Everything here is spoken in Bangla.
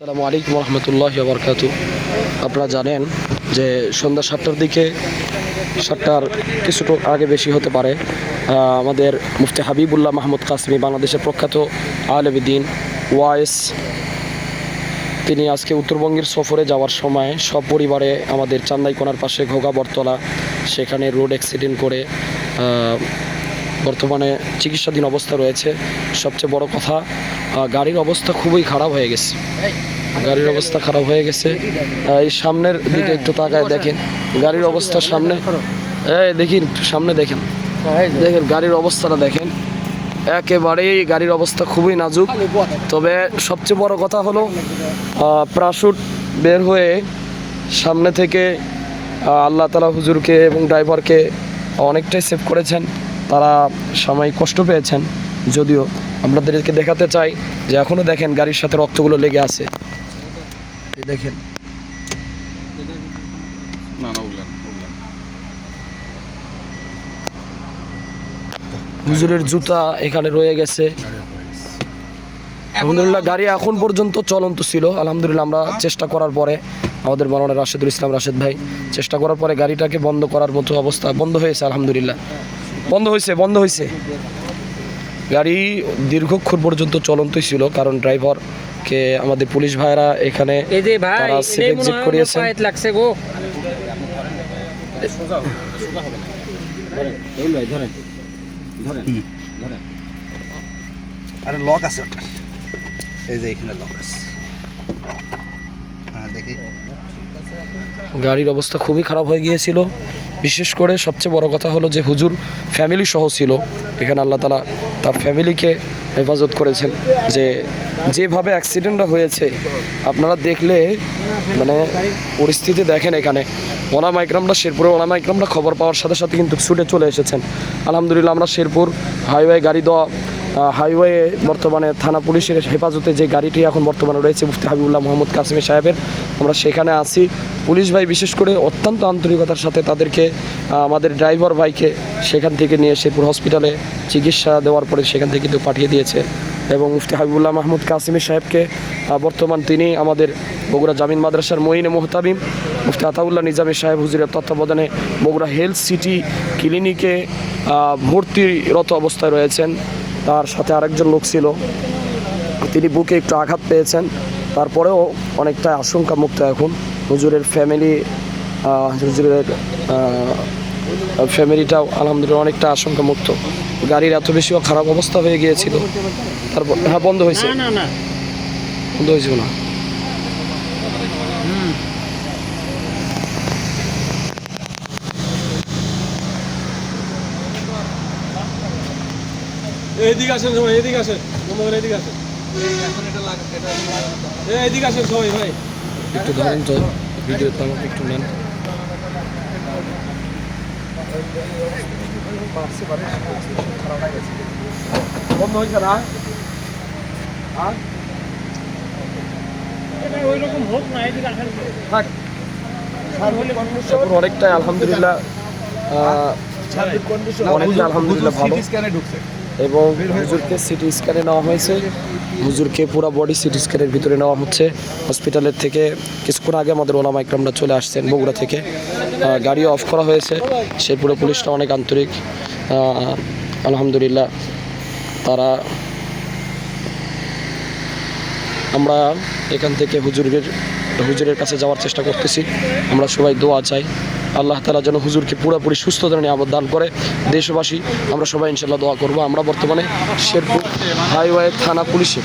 আসসালামু আলাইকুম রহমতুল্লাহ বরকাত আপনারা জানেন যে সন্ধ্যা সাতটার দিকে সাতটার কিছুটা আগে বেশি হতে পারে। আমাদের মুফতি হাবিবুল্লাহ মাহমুদ কাসমি বাংলাদেশের প্রখ্যাত আলমদিন ওয়াইস। তিনি আজকে উত্তরবঙ্গের সফরে যাওয়ার সময় সব পরিবারে আমাদের চান্দাইকোনার পাশে ঘোগা বরতলা সেখানে রোড অ্যাক্সিডেন্ট করে বর্তমানে চিকিৎসাধীন অবস্থা রয়েছে। সবচেয়ে বড় কথা গাড়ির অবস্থা খুবই খারাপ হয়ে গেছে। গাড়ির অবস্থা খারাপ হয়ে গেছে। এই সামনের দিকে একটু তাকায় দেখেন। গাড়ির অবস্থা সামনে, এই দেখেন, সামনে দেখেন। দেখেন, গাড়ির অবস্থাটা দেখেন। একেবারেই গাড়ির অবস্থা খুবই নাজুক। তবে সবচেয়ে বড় কথা হলো প্রাসুট বের হয়ে সামনে থেকে আল্লাহ তালা হুজুরকে এবং ড্রাইভারকে অনেকটাই সেভ করেছেন। তারা সাময়িক কষ্ট পেয়েছেন। যদিও আপনাদেরকে দেখাতে চাই যে এখনও দেখেন গাড়ির সাথে রক্তগুলো লেগে আছে। দেখেন। হুজুরের জুতা এখানে রয়ে গেছে। আলহামদুলিল্লাহ গাড়ি এখন পর্যন্ত চলন্ত ছিল। আলহামদুলিল্লাহ আমরা চেষ্টা করার পরে আমাদের মরণে রাশেদুল ইসলাম রাশেদ ভাই চেষ্টা করার পরে গাড়িটাকে বন্ধ করার মতো অবস্থা বন্ধ হয়েছে আলহামদুলিল্লাহ। বন্ধ হয়েছে বন্ধ হয়েছে গাড়ি দীর্ঘক্ষণ পর্যন্ত চলন্তই ছিল কারণ ড্রাইভারকে আমাদের পুলিশ ভাইরা এখানে তারা হয় করিয়েছেন। পায়েত লাগছে গো। আরে লক আছে এই যে এখানে লক আছে। দেখি। গাড়ির অবস্থা খুবই খারাপ হয়ে গিয়েছিল। বিশেষ করে সবচেয়ে বড় কথা হলো যে হুজুর ফ্যামিলি সহ ছিল, এখানে আল্লাহ তালা তার ফ্যামিলিকে হেফাজত করেছেন যে যেভাবে অ্যাক্সিডেন্টটা হয়েছে, আপনারা দেখলে মানে পরিস্থিতি দেখেন এখানে। ওনামা ইকরামরা শেরপুরে ওনামা ইকরামরা খবর পাওয়ার সাথে সাথে কিন্তু ছুটে চলে এসেছেন। আলহামদুলিল্লাহ আমরা শেরপুর হাইওয়ে গাড়ি দেওয়া হাইওয়ে বর্তমানে থানা পুলিশের হেফাজতে যে গাড়িটি এখন বর্তমানে রয়েছে, মুফতি হাবিবুল্লাহ মোহাম্মদ কাসিমি সাহেবের, আমরা সেখানে আছি। পুলিশ ভাই বিশেষ করে অত্যন্ত আন্তরিকতার সাথে তাদেরকে আমাদের ড্রাইভার ভাইকে সেখান থেকে নিয়ে শেরপুর হসপিটালে চিকিৎসা দেওয়ার পরে সেখান থেকে কিন্তু পাঠিয়ে দিয়েছে। এবং মুফতি হাবিবুল্লাহ মাহমুদ কাসিমি সাহেবকে বর্তমান তিনি আমাদের বগুড়া জামিন মাদ্রাসার মঈনে মোহতাবিম মুফতি আতাউল্লাহ নিজামী সাহেব হুজুরের তত্ত্বাবধানে বগুড়া হেলথ সিটি ক্লিনিকে ভর্তিরত অবস্থায় রয়েছেন। তার সাথে আরেকজন লোক ছিল। তিনি বুকে একটু আঘাত পেয়েছেন। তারপরেও অনেকটা আশঙ্কা মুক্ত এখন। হুজুরের ফ্যামিলি হুজুরের ফ্যামিলিটাও আলহামদুলিল্লাহ অনেকটা আশঙ্কা মুক্ত গাড়ির এত বেশিও খারাপ অবস্থা হয়ে গিয়েছিল। তারপর হ্যাঁ বন্ধ হয়েছে। বন্ধ হয়েছিল না। এদিকে আসেন সবাই এদিকে আসেন। মোহাম্মদ এদিকে আসেন। এদিকে আসেন সবাই ভাই। একটু ধরেন তো ভিডিওতে আমাকে একটু নেন। বন্ধ হয়েছে না? এটা ওই রকম হোক না এদিকে আসেন থাক এখন অনেকটাই আলহামদুলিল্লাহ অনেকটা আলহামদুলিল্লাহ ভালো ঢুকছে। এবং হুজুরকে সিটি স্ক্যানে নেওয়া হয়েছে। হুজুরকে পুরো বডি সিটি স্ক্যানের ভিতরে নেওয়া হচ্ছে। হসপিটালের থেকে কিছুক্ষণ আগে আমাদের ওলামা ইকরামরা চলে আসছেন বগুড়া থেকে। গাড়িও অফ করা হয়েছে। সেই পুরো পুলিশটা অনেক আন্তরিক। আলহামদুলিল্লাহ তারা আমরা এখান থেকে হুজুরের হুজুরের কাছে যাওয়ার চেষ্টা করতেছি। আমরা সবাই দোয়া চাই। আল্লাহ তালা যেন হুজুরকে পুরোপুরি সুস্থতা নিয়ে আবার দান করে। দেশবাসী, আমরা সবাই ইনশাল্লাহ দোয়া করব। আমরা বর্তমানে শেরপুর হাইওয়ে থানা পুলিশে।